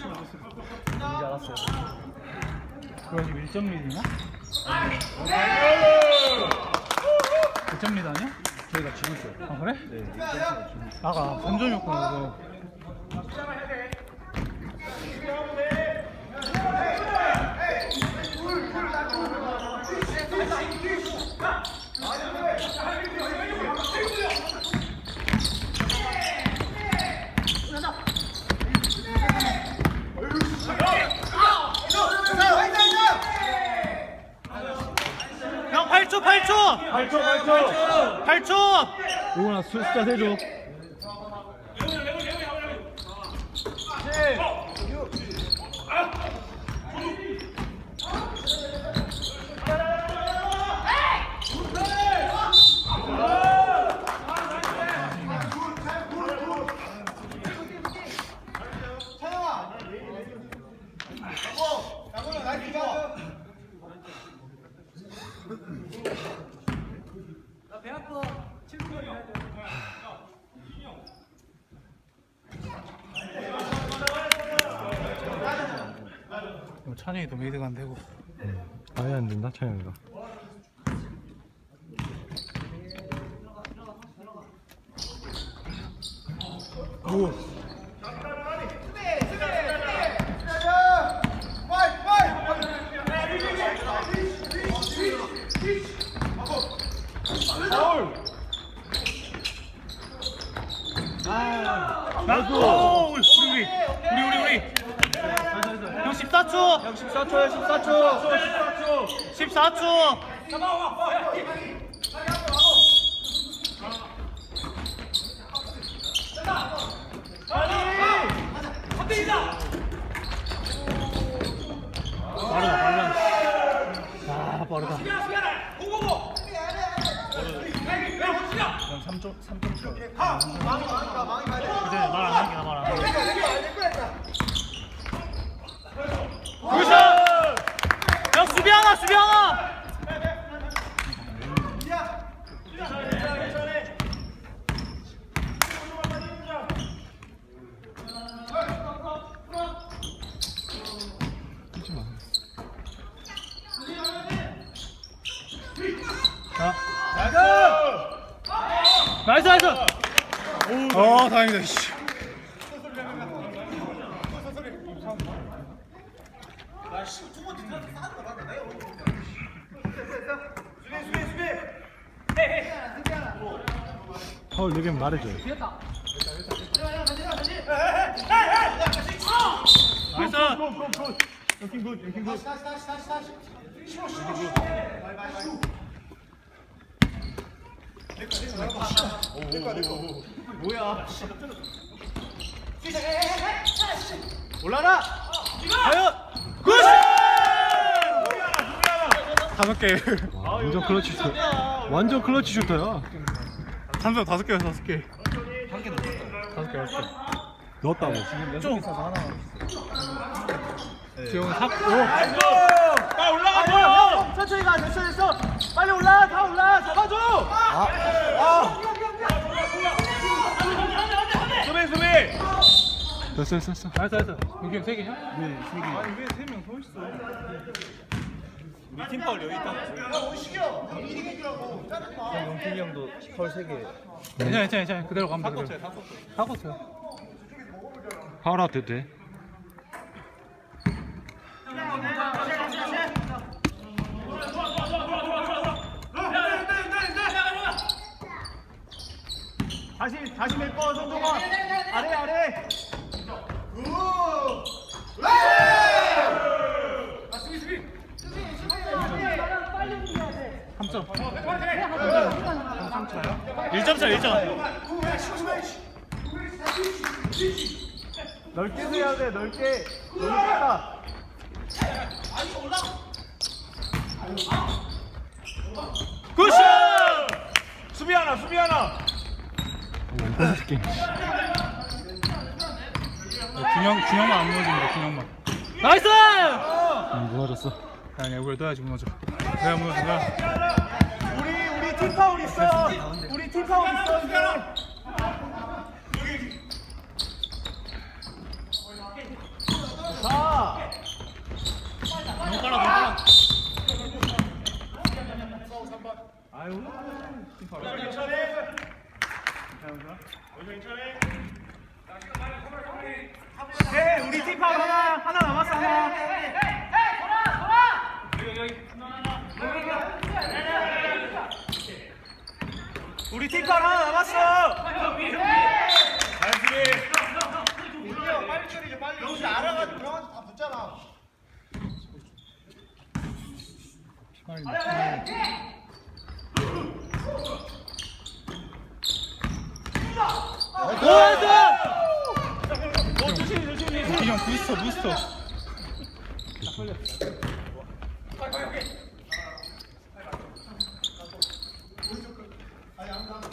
뭔지 알았어요. 그거 지금 1점 리드냐? 몇점 리드 아니야? 저희가 지고 있어요. 아 그래? 네. 1점차가 지고 있어요. 아까 3점이었구나 그거 형 8초 8초 8초 8초. 8초 요거나 숫자 세줘. 뭐 찬영이도 메이드가 안 되고. 아예 안 된다 찬영이가. 오, 우리 우리 우리 우리 우리 형 14초 형 14초야 14초. 14초 빠르다 빨라 아 빠르다 형 3점 3점 쳐 그래 말안 하게 말안 하게 굿샷 형 수비 하나 수비 하나 자. 나이스 나이스 어 다행이다 씨. 파울 4개면 말해줘요. 나 이스 올라라. 굿샷 다섯 개 완전 클러치 슈터. 완전 클러치 슈터야. 삼성 다섯 개야 다섯 개 다섯 개 다섯 개 넣었다고. 좀 지금 사 오. 아 올라가 천천히 가 됐어 됐어 빨리 올라 다 올라 잡아줘 수비 수비 됐어 됐어 됐어. 나이스 나이스 여기 세 개냐? 네, 세 개. 아니 왜 세 명 서 있어? 우리 팀 파울 여기 있다 영필이 형도 파울 3개. 괜찮아 괜찮아 괜찮아 그대로 가면 돼 그대로 다 컸어요 파울 아웃 돼도 돼. 다시 다시 메꿔 성동원 아래 아래 3점 1점 차 1점 넓게 해야 돼 넓게 너무 작다 굿샷 수비 하나 수비 하나 원판 새끼. 균형 균형만 안 무너집니다. 준영만. 나이스! 음, 무너졌어. 아니야 우리 떠야지 무너져. 내가 무너져. 내가. 우리 우리 팀 파울 있어. 우리 팀 파울 있어. 이제. 자. 아유. 팀 파울. 괜찮아. 괜찮아. 네, 우리 팀 파울 하나, 하나 남았어, 하나. 우리 팀 파울 하나 남았어. 빨리 처리해 빨리 여기 알아가지고 형한테 다 붙잖아 기 형 부스터 부스터.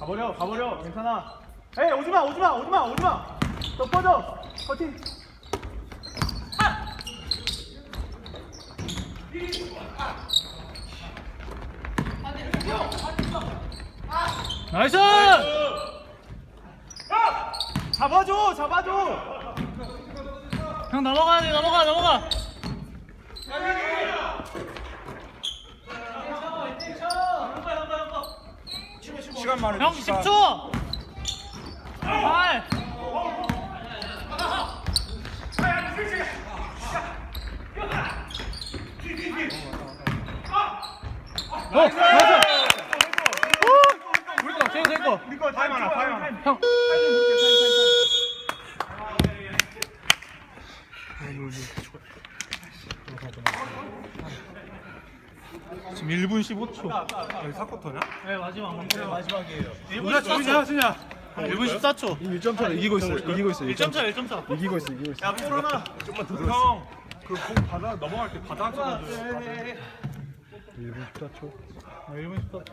가버려, 가버려. 괜찮아. 에이, 오지 마, 오지 마, 오지 마, 오지 마. 더 뻗어. 커팅. 나이스! 잡아줘, 잡아줘. 형 넘어가야 돼 넘어가 넘어가. 시간 많은 형 10초. 8. 어, 나이스! 우리 거, 제거, 제거. 우리 거 타임 하나, 타임 하나. 형. 지금 1분 15초. 여기 사쿼터냐? 네, 마지막. 마지막이에요. 누가 진짜 진짜 1분 14초. 1점 차로 이기고 있어 이기고 있어 1점 차, 1점 차. 이기고 있어 이기고 있어 야, 볼 하나. 좀만 더 형, 그공 받아 넘어갈 때 받아 줘. 1분 14초 1분 14초.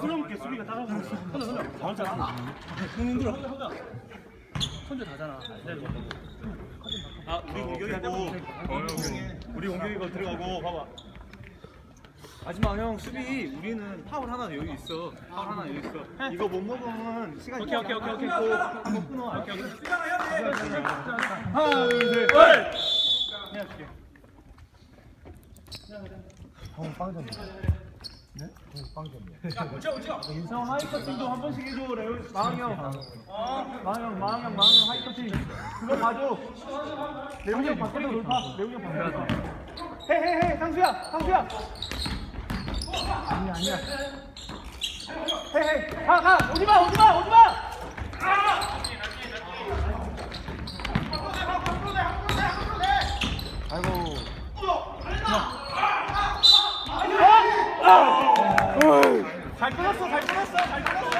수영께 수비가 따라오고 있어. 다음 차. 아, 우리 공격이고, 우리 공격이고 들어가고, 봐봐. 마지막 형 수비. 우리는 파울 하나 여기 있어. 파울 하나 여기 있어. 이거 못 먹으면 시간이 오케이, 오케이, 오케이, 오케이. 한번 끊어. 오케이, 오케이. 하나, 둘, 셋. 형 하이커팅도 한 번씩 해줘, 레오. 마항형. 마항형, 마항형, 마항형 하이커팅. 그거 봐줘. 레오 형 바꿔도 돌파. 레오 형 해, 해, 해. 상수야, 상수야. 아니야, 아니야. 해, 해. 가, 가. 오지 마, 오지 마, 오지 마. 잘 끊었어, 잘 끊었어, 잘 끊었어.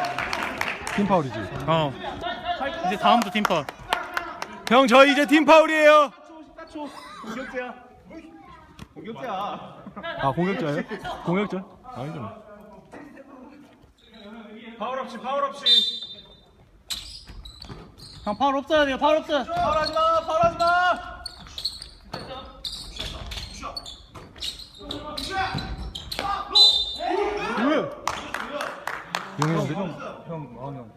팀 파울이지 어. 이제 다음도 팀파. 형 저 이제 팀 파울이에요 14초. 공격제야. 공격제야. 아 공격자예요? 공격자? 아니죠 파울 없이, 파울 없이. 형 파울 없어야 돼요. 파울 없어. 파울하지 마, 파울하지 마. 영현인데? 형 마흔 형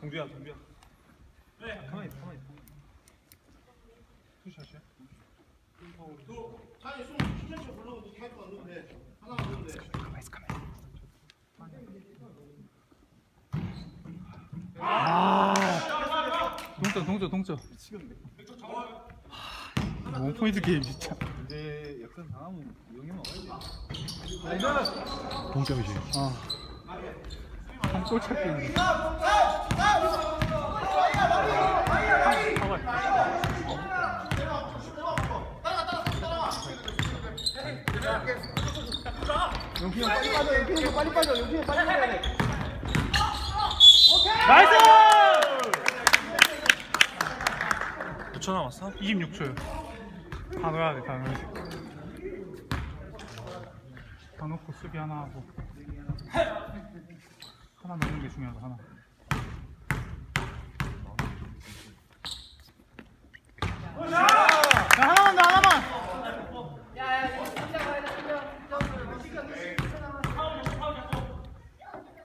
동규야, 동규야. 가만히 있어, 가만히 있어. 투샷이야? 동점, 동점, 동점. 원 포인트 게임 진짜. 근데 역전 당하면 영이 먹어야 돼 동점이지 한골 찾기. 형 빨리 빠져, 형 빨리 빠져, 형 빨리 빠져야 돼. 나이스! 5초 남았어? 26초요. 다 넣어야 돼, 돼. 다 넣고 수비 하나 하고. 하나 넣는 게 중요하다, 하나. 야, 하나만 더!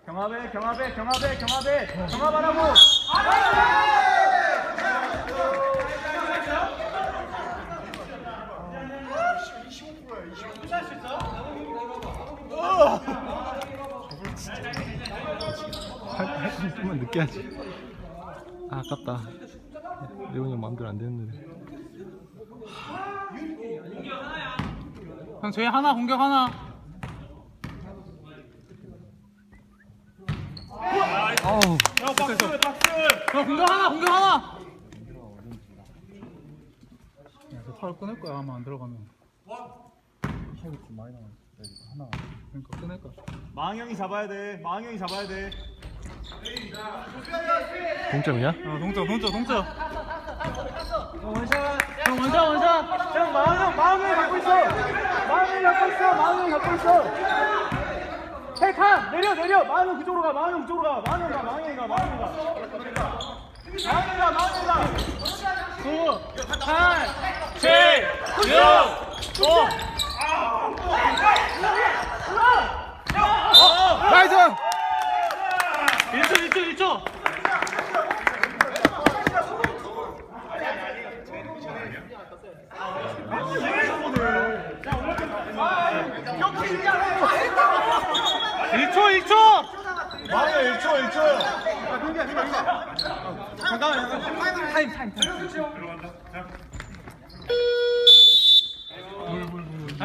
경합해, 경합해, 경합해, 경합해. 경합하라고. 할수 늦게 하지. 아, 아깝다. 레온이 형 마음대로 안 되는데. 형 저희 하나 공격 하나. 아우. 형 공격 하나 공격 하나. 야저 파울 끊을 거야 아마 안 들어가면. 그러니까 끊을 거야. 마항형이 잡아야 돼. 마항형이 잡아야 돼. 동점이야? 어 동점 동점 동점. 형 원샷 원샷. 형 마항형 마항형이 갖고 있어. 마항형이 갖고 있어. 마항형이 갖고 있어. 칸 내려 내려. 마항형 그쪽으로 가. 마항형 그쪽으로 가. 마항형 가. 마항형이 가. 마항형 가. 마항형 가. 마항형 가. 9, 8, 7, 6, 5. 나이스! 1초 1초 1초. 일초일초 마항형 1초 1초. 아 들어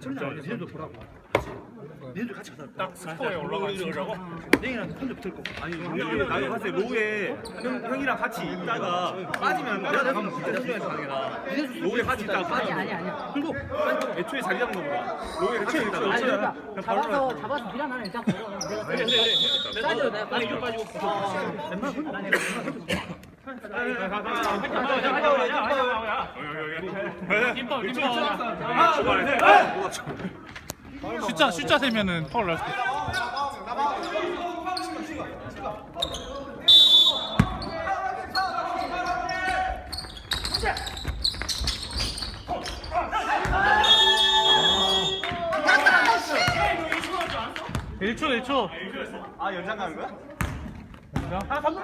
진짜 들어가냐 다시 나도 봤을 때 로우에 형, 형이랑 같이 있다가 빠지면 빠져나가면 진짜 수준에서 가능해라 로우에 같이 있다가 빠지면. 아니 아니 아니. 그리고 애초에 자리 잡는 거 보다 로우에 같이 있다가 아니 그러니까 잡아서 잡아서 미란 하면 일단 걸어 내가 그래 그래 사이드로 내가 아니 이거 빠지고 김밥 김밥 숫자 숫자 세면은 파울 날 수도 있어 일초 1초. 아 연장 가는 거야? 하나